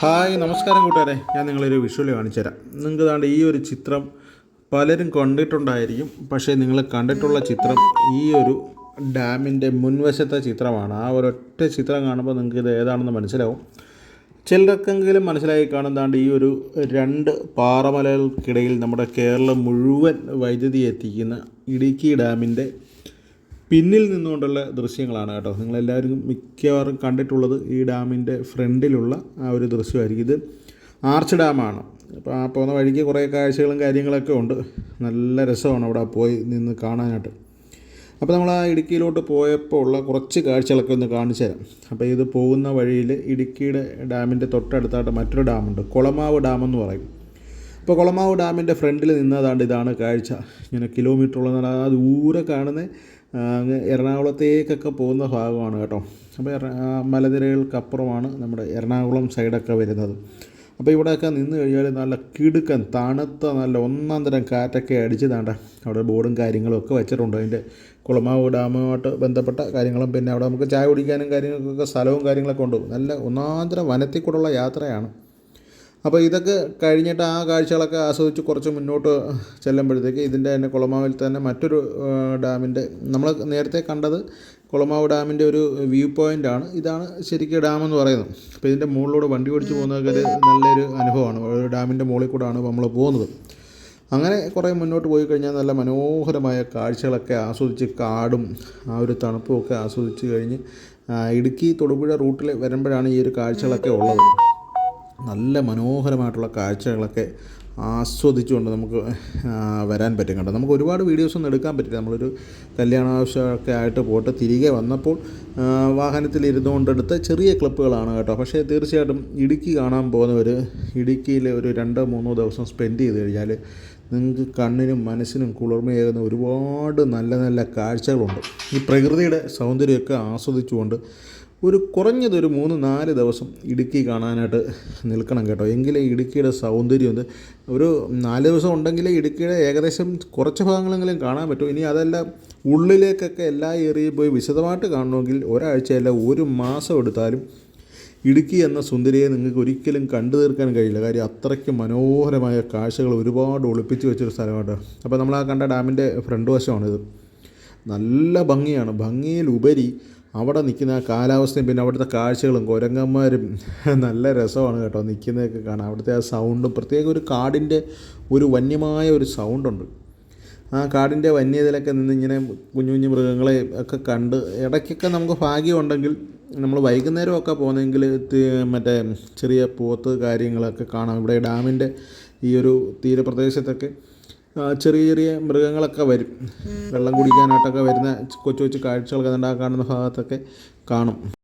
Hi നമസ്കാരം കൂട്ടുകാരെ. ഞാൻ നിങ്ങളൊരു വിഷ്വൽ കാണിച്ചു തരാം. നിങ്ങൾക്ക് താണ്ട് ഈ ഒരു ചിത്രം പലരും കണ്ടിട്ടുണ്ടായിരിക്കും. പക്ഷേ നിങ്ങൾ കണ്ടിട്ടുള്ള ചിത്രം ഈ ഒരു ഡാമിന്റെ മുൻവശത്തെ ചിത്രമാണ്. ആ ഒരൊറ്റ ചിത്രം കാണുമ്പോൾ നിങ്ങൾക്ക് ഇത് ഏതാണെന്ന് മനസ്സിലാവും. ചിലർക്കെങ്കിലും മനസ്സിലായി കാണുന്നതാണ്ട് ഈ ഒരു രണ്ട് പാറമലകൾക്കിടയിൽ നമ്മുടെ കേരളം മുഴുവൻ വൈദ്യുതി എത്തിക്കുന്ന ഇടുക്കി ഡാമിന്റെ പിന്നിൽ നിന്നുകൊണ്ടുള്ള ദൃശ്യങ്ങളാണ് കേട്ടോ. നിങ്ങളെല്ലാവരും മിക്കവാറും കണ്ടിട്ടുള്ളത് ഈ ഡാമിന്റെ ഫ്രണ്ടിലുള്ള ആ ഒരു ദൃശ്യമായിരിക്കും. ഇത് ആർച്ച് ഡാമാണ്. അപ്പോൾ ആ പോകുന്ന വഴിക്ക് കുറേ കാഴ്ചകളും കാര്യങ്ങളൊക്കെ ഉണ്ട്. നല്ല രസമാണ് അവിടെ പോയി നിന്ന് കാണാനായിട്ട്. അപ്പോൾ നമ്മൾ ആ ഇടുക്കിയിലോട്ട് പോയപ്പോൾ ഉള്ള കുറച്ച് കാഴ്ചകളൊക്കെ ഒന്ന് കാണിച്ചു തരാം. അപ്പോൾ ഇത് പോകുന്ന വഴിയിൽ ഇടുക്കിയുടെ ഡാമിന്റെ തൊട്ടടുത്തായിട്ട് മറ്റൊരു ഡാമുണ്ട്. കൊളമാവ് ഡാം എന്ന് പറയും. ഇപ്പോൾ കൊളമാവ് ഡാമിന്റെ ഫ്രണ്ടിൽ നിന്നതാണ്ട് ഇതാണ് കാഴ്ച. ഇങ്ങനെ കിലോമീറ്ററോളം ആ ദൂരെ കാണുന്ന എറണാകുളത്തേക്കൊക്കെ പോകുന്ന ഭാഗമാണ് കേട്ടോ. അപ്പോൾ എറ മലനിരകൾക്കപ്പുറമാണ് നമ്മുടെ എറണാകുളം സൈഡൊക്കെ വരുന്നത്. അപ്പോൾ ഇവിടെയൊക്കെ നിന്ന് കഴിഞ്ഞാൽ നല്ല കിടുക്കൻ തണുത്ത നല്ല ഒന്നാം തരം കാറ്റൊക്കെ അടിച്ച് താണ്ട. അവിടെ ബോർഡും കാര്യങ്ങളും ഒക്കെ വെച്ചിട്ടുണ്ട്. അതിന്റെ കുളമാവ് ഡാമുമായിട്ട് ബന്ധപ്പെട്ട കാര്യങ്ങളും. പിന്നെ അവിടെ നമുക്ക് ചായ കുടിക്കാനും കാര്യങ്ങൾക്കൊക്കെ സ്ഥലവും കാര്യങ്ങളൊക്കെ ഉണ്ട്. നല്ല ഒന്നാം തരം വനത്തിൽ കൂടെയുള്ള യാത്രയാണ്. അപ്പോൾ ഇതൊക്കെ കഴിഞ്ഞിട്ട് ആ കാഴ്ചകളൊക്കെ ആസ്വദിച്ച് കുറച്ച് മുന്നോട്ട് ചെല്ലുമ്പോഴത്തേക്ക് ഇതിന്റെ തന്നെ കുളമാവിൽ തന്നെ മറ്റൊരു ഡാമിന്റെ നമ്മൾ നേരത്തെ കണ്ടത് കുളമാവ് ഡാമിന്റെ ഒരു വ്യൂ പോയിന്റ് ആണ്. ഇതാണ് ശരിക്കും ഡാം എന്ന് പറയുന്നത്. അപ്പോൾ ഇതിന്റെ മുകളിലൂടെ വണ്ടി ഓടിച്ച് പോകുന്നതൊക്കെ ഒരു നല്ലൊരു അനുഭവമാണ്. ഒരു ഡാമിന്റെ മുകളിൽ കൂടെയാണ് നമ്മൾ പോകുന്നത്. അങ്ങനെ കുറേ മുന്നോട്ട് പോയി കഴിഞ്ഞാൽ നല്ല മനോഹരമായ കാഴ്ചകളൊക്കെ ആസ്വദിച്ച് കാടും ആ ഒരു തണുപ്പും ഒക്കെ ആസ്വദിച്ച് കഴിഞ്ഞ് ഇടുക്കി തൊടുപുഴ റൂട്ടിൽ വരുമ്പോഴാണ് ഈ ഒരു കാഴ്ചകളൊക്കെ ഉള്ളത്. നല്ല മനോഹരമായിട്ടുള്ള കാഴ്ചകളൊക്കെ ആസ്വദിച്ചുകൊണ്ട് നമുക്ക് വരാൻ പറ്റും കേട്ടോ നമുക്ക് ഒരുപാട് വീഡിയോസൊന്നും എടുക്കാൻ പറ്റില്ല. നമ്മളൊരു കല്യാണാവശ്യമൊക്കെ ആയിട്ട് പോയിട്ട് തിരികെ വന്നപ്പോൾ വാഹനത്തിൽ ഇരുന്നുകൊണ്ട് എടുത്ത ചെറിയ ക്ലിപ്പുകളാണ് കേട്ടോ. പക്ഷേ തീർച്ചയായിട്ടും ഇടുക്കി കാണാൻ പോകുന്നവർ ഇടുക്കിയിൽ ഒരു രണ്ടോ മൂന്നോ ദിവസം സ്പെൻഡ് ചെയ്ത് കഴിഞ്ഞാൽ നിങ്ങൾക്ക് കണ്ണിനും മനസ്സിനും കുളിർമയേകുന്ന ഒരുപാട് നല്ല നല്ല കാഴ്ചകളുണ്ട്. ഈ പ്രകൃതിയുടെ സൗന്ദര്യമൊക്കെ ആസ്വദിച്ചുകൊണ്ട് ഒരു കുറഞ്ഞതൊരു മൂന്ന് നാല് ദിവസം ഇടുക്കി കാണാനായിട്ട് നിൽക്കണം കേട്ടോ. എങ്കിലേ ഇടുക്കിയുടെ സൗന്ദര്യം ഒന്ന് ഒരു നാല് ദിവസം ഉണ്ടെങ്കിലേ ഇടുക്കിയുടെ ഏകദേശം കുറച്ച് ഭാഗങ്ങളെങ്കിലും കാണാൻ പറ്റും. ഇനി അതെല്ലാം ഉള്ളിലേക്കൊക്കെ എല്ലാ ഏറിയും പോയി വിശദമായിട്ട് കാണണമെങ്കിൽ ഒരാഴ്ചയല്ല ഒരു മാസം എടുത്താലും ഇടുക്കി എന്ന സുന്ദരിയെ നിങ്ങൾക്ക് ഒരിക്കലും കണ്ടു തീർക്കാൻ കഴിയില്ല. കാര്യം അത്രയ്ക്ക് മനോഹരമായ കാഴ്ചകൾ ഒരുപാട് ഒളിപ്പിച്ച് വെച്ചൊരു സ്ഥലമാണ് അപ്പോൾ നമ്മൾ ആ കണ്ട ഡാമിന്റെ ഫ്രണ്ട് വശമാണിത്. നല്ല ഭംഗിയാണ്. ഭംഗിയിലുപരി അവിടെ നിൽക്കുന്ന ആ കാലാവസ്ഥയും പിന്നെ അവിടുത്തെ കാഴ്ചകളും കുരങ്ങന്മാരും നല്ല രസമാണ് കേട്ടോ നിൽക്കുന്നതൊക്കെ കാണാം അവിടുത്തെ ആ സൗണ്ടും പ്രത്യേക ഒരു കാടിന്റെ ഒരു വന്യമായ ഒരു സൗണ്ടുണ്ട് ആ കാടിന്റെ വന്യതയിലൊക്കെ നിന്ന് ഇങ്ങനെ കുഞ്ഞു കുഞ്ഞു മൃഗങ്ങളെ ഒക്കെ കണ്ട് ഇടയ്ക്കൊക്കെ നമുക്ക് ഭാഗ്യമുണ്ടെങ്കിൽ നമ്മൾ വൈകുന്നേരമൊക്കെ പോകുന്നെങ്കിൽ മറ്റേ ചെറിയ പോത്ത് കാര്യങ്ങളൊക്കെ കാണാം. ഇവിടെ ഡാമിന്റെ ഈ ഒരു തീരപ്രദേശത്തൊക്കെ ചെറിയ ചെറിയ മൃഗങ്ങളൊക്കെ വരും. വെള്ളം കുടിക്കാനായിട്ടൊക്കെ വരുന്ന കൊച്ചു കൊച്ചു കാഴ്ചകളൊക്കെ കണ്ട് ആ കാണുന്ന ഭാഗത്തൊക്കെ കാണും.